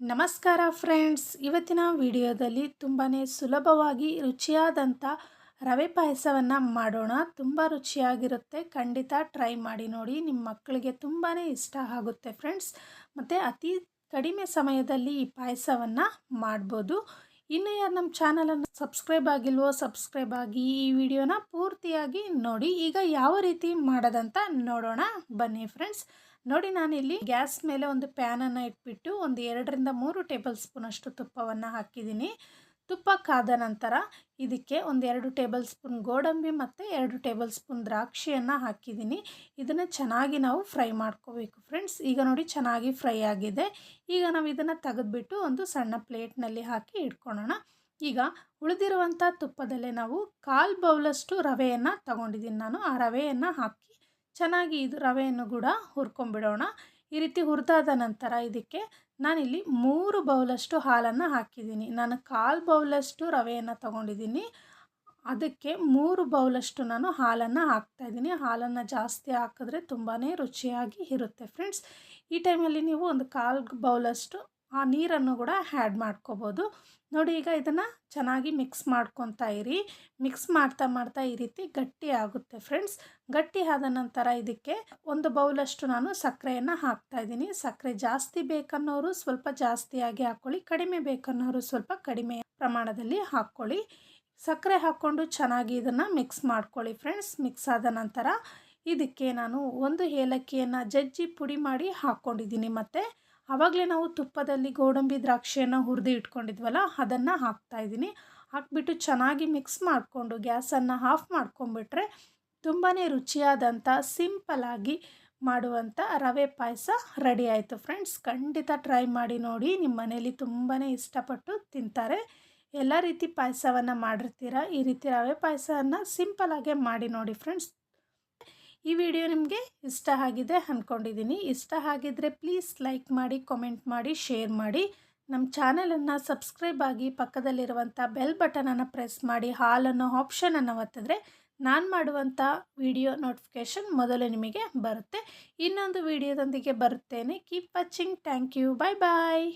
ನಮಸ್ಕಾರ ಫ್ರೆಂಡ್ಸ್. ಇವತ್ತಿನ ವಿಡಿಯೋದಲ್ಲಿ ತುಂಬಾ ಸುಲಭವಾಗಿ ರುಚಿಯಾದಂಥ ರವೆ ಪಾಯಸವನ್ನು ಮಾಡೋಣ. ತುಂಬ ರುಚಿಯಾಗಿರುತ್ತೆ. ಖಂಡಿತ ಟ್ರೈ ಮಾಡಿ ನೋಡಿ. ನಿಮ್ಮ ಮಕ್ಕಳಿಗೆ ತುಂಬಾ ಇಷ್ಟ ಆಗುತ್ತೆ ಫ್ರೆಂಡ್ಸ್. ಮತ್ತು ಅತಿ ಕಡಿಮೆ ಸಮಯದಲ್ಲಿ ಈ ಪಾಯಸವನ್ನು ಮಾಡ್ಬೋದು. ಇನ್ನು ಯಾರು ನಮ್ಮ ಚಾನಲನ್ನು ಸಬ್ಸ್ಕ್ರೈಬ್ ಆಗಿಲ್ವೋ ಸಬ್ಸ್ಕ್ರೈಬ್ ಆಗಿ ಈ ವಿಡಿಯೋನ ಪೂರ್ತಿಯಾಗಿ ನೋಡಿ. ಈಗ ಯಾವ ರೀತಿ ಮಾಡೋದಂತ ನೋಡೋಣ. ಬನ್ನಿ ಫ್ರೆಂಡ್ಸ್. ನೋಡಿ ನಾನಿಲ್ಲಿ ಗ್ಯಾಸ್ ಮೇಲೆ ಒಂದು ಪ್ಯಾನನ್ನು ಇಟ್ಬಿಟ್ಟು ಒಂದು ಎರಡರಿಂದ ಮೂರು ಟೇಬಲ್ ಸ್ಪೂನ್ ಅಷ್ಟು ತುಪ್ಪವನ್ನು ಹಾಕಿದ್ದೀನಿ. ತುಪ್ಪ ಕಾದ ನಂತರ ಇದಕ್ಕೆ ಒಂದು ಎರಡು ಟೇಬಲ್ ಸ್ಪೂನ್ ಗೋಡಂಬಿ ಮತ್ತು ಎರಡು ಟೇಬಲ್ ಸ್ಪೂನ್ ದ್ರಾಕ್ಷಿಯನ್ನು ಹಾಕಿದ್ದೀನಿ. ಇದನ್ನು ಚೆನ್ನಾಗಿ ನಾವು ಫ್ರೈ ಮಾಡ್ಕೋಬೇಕು ಫ್ರೆಂಡ್ಸ್ ಈಗ ನೋಡಿ ಚೆನ್ನಾಗಿ ಫ್ರೈ ಆಗಿದೆ. ಈಗ ನಾವು ಇದನ್ನು ತೆಗೆದುಬಿಟ್ಟು ಒಂದು ಸಣ್ಣ ಪ್ಲೇಟ್ನಲ್ಲಿ ಹಾಕಿ ಇಟ್ಕೊಳ್ಳೋಣ. ಈಗ ಉಳಿದಿರುವಂಥ ತುಪ್ಪದಲ್ಲೇ ನಾವು ಕಾಲು ಬೌಲಷ್ಟು ರವೆಯನ್ನು ತಗೊಂಡಿದ್ದೀನಿ ನಾನು. ಆ ರವೆಯನ್ನು ಹಾಕಿ ಚೆನ್ನಾಗಿ ಇದು ರವೆಯನ್ನು ಕೂಡ ಹುರ್ಕೊಂಬಿಡೋಣ. ಈ ರೀತಿ ಹುರಿದಾದ ನಂತರ ಇದಕ್ಕೆ ನಾನಿಲ್ಲಿ ಮೂರು ಬೌಲಷ್ಟು ಹಾಲನ್ನು ಹಾಕಿದ್ದೀನಿ. ನಾನು ಕಾಲು ಬೌಲಷ್ಟು ರವೆಯನ್ನು ತಗೊಂಡಿದ್ದೀನಿ. ಅದಕ್ಕೆ ಮೂರು ಬೌಲಷ್ಟು ನಾನು ಹಾಲನ್ನು ಹಾಕ್ತಾಯಿದ್ದೀನಿ ಹಾಲನ್ನು ಜಾಸ್ತಿ ಹಾಕಿದ್ರೆ ತುಂಬಾ ರುಚಿಯಾಗಿ ಇರುತ್ತೆ ಫ್ರೆಂಡ್ಸ್. ಈ ಟೈಮಲ್ಲಿ ನೀವು ಒಂದು ಕಾಲು ಬೌಲಷ್ಟು ಆ ನೀರನ್ನು ಕೂಡ ಆ್ಯಡ್ ಮಾಡ್ಕೋಬೋದು. ನೋಡಿ ಈಗ ಇದನ್ನು ಚೆನ್ನಾಗಿ ಮಿಕ್ಸ್ ಮಾಡ್ಕೊತಾ ಇರಿ. ಮಿಕ್ಸ್ ಮಾಡ್ತಾ ಮಾಡ್ತಾ ಈ ರೀತಿ ಗಟ್ಟಿ ಆಗುತ್ತೆ ಫ್ರೆಂಡ್ಸ್ ಗಟ್ಟಿ ಆದ ನಂತರ ಇದಕ್ಕೆ ಒಂದು ಬೌಲಷ್ಟು ನಾನು ಸಕ್ಕರೆಯನ್ನು ಹಾಕ್ತಾಯಿದ್ದೀನಿ ಸಕ್ಕರೆ ಜಾಸ್ತಿ ಬೇಕನ್ನೋರು ಸ್ವಲ್ಪ ಜಾಸ್ತಿಯಾಗಿ ಹಾಕ್ಕೊಳ್ಳಿ ಕಡಿಮೆ ಬೇಕನ್ನೋರು ಸ್ವಲ್ಪ ಕಡಿಮೆ ಪ್ರಮಾಣದಲ್ಲಿ ಹಾಕ್ಕೊಳ್ಳಿ ಸಕ್ಕರೆ ಹಾಕ್ಕೊಂಡು ಚೆನ್ನಾಗಿ ಇದನ್ನು ಮಿಕ್ಸ್ ಮಾಡ್ಕೊಳ್ಳಿ ಫ್ರೆಂಡ್ಸ್ ಮಿಕ್ಸ್ ಆದ ನಂತರ ಇದಕ್ಕೆ ನಾನು ಒಂದು ಏಲಕ್ಕಿಯನ್ನು ಜಜ್ಜಿ ಪುಡಿ ಮಾಡಿ ಹಾಕ್ಕೊಂಡಿದ್ದೀನಿ ಮತ್ತು ಆವಾಗಲೇ ನಾವು ತುಪ್ಪದಲ್ಲಿ ಗೋಡಂಬಿ ದ್ರಾಕ್ಷಿಯನ್ನು ಹುರಿದು ಇಟ್ಕೊಂಡಿದ್ವಲ್ಲ, ಅದನ್ನು ಹಾಕ್ತಾಯಿದ್ದೀನಿ ಹಾಕ್ಬಿಟ್ಟು ಚೆನ್ನಾಗಿ ಮಿಕ್ಸ್ ಮಾಡಿಕೊಂಡು ಗ್ಯಾಸನ್ನು ಆಫ್ ಮಾಡ್ಕೊಂಡ್ಬಿಟ್ರೆ ತುಂಬಾ ರುಚಿಯಾದಂಥ ಸಿಂಪಲಾಗಿ ಮಾಡುವಂಥ ರವೆ ಪಾಯಸ ರೆಡಿ ಆಯಿತು ಫ್ರೆಂಡ್ಸ್. ಖಂಡಿತ ಟ್ರೈ ಮಾಡಿ ನೋಡಿ, ನಿಮ್ಮ ಮನೇಲಿ ತುಂಬಾ ಇಷ್ಟಪಟ್ಟು ತಿಂತಾರೆ. ಎಲ್ಲ ರೀತಿ ಪಾಯಸವನ್ನು ಮಾಡಿರ್ತೀರ, ಈ ರೀತಿ ರವೆ ಪಾಯಸವನ್ನು ಸಿಂಪಲಾಗೆ ಮಾಡಿ ನೋಡಿ ಫ್ರೆಂಡ್ಸ್. ಈ ವಿಡಿಯೋ ನಿಮಗೆ ಇಷ್ಟ ಆಗಿದೆ ಅಂದ್ಕೊಂಡಿದ್ದೀನಿ ಇಷ್ಟ ಆಗಿದ್ರೆ ಪ್ಲೀಸ್ ಲೈಕ್ ಮಾಡಿ, ಕಾಮೆಂಟ್ ಮಾಡಿ, ಶೇರ್ ಮಾಡಿ. ನಮ್ಮ ಚಾನಲನ್ನು ಸಬ್ಸ್ಕ್ರೈಬ್ ಆಗಿ ಪಕ್ಕದಲ್ಲಿರುವಂಥ ಬೆಲ್ ಬಟನನ್ನು ಪ್ರೆಸ್ ಮಾಡಿ. ಹಾಲನ್ನು ಆಪ್ಷನನ್ನು ಒತ್ತಿದ್ರೆ ನಾನು ಮಾಡುವಂಥ ವಿಡಿಯೋ ನೋಟಿಫಿಕೇಷನ್ ಮೊದಲು ನಿಮಗೆ ಬರುತ್ತೆ. ಇನ್ನೊಂದು ವಿಡಿಯೋದೊಂದಿಗೆ ಬರುತ್ತೇನೆ. Keep watching. Thank you. Bye bye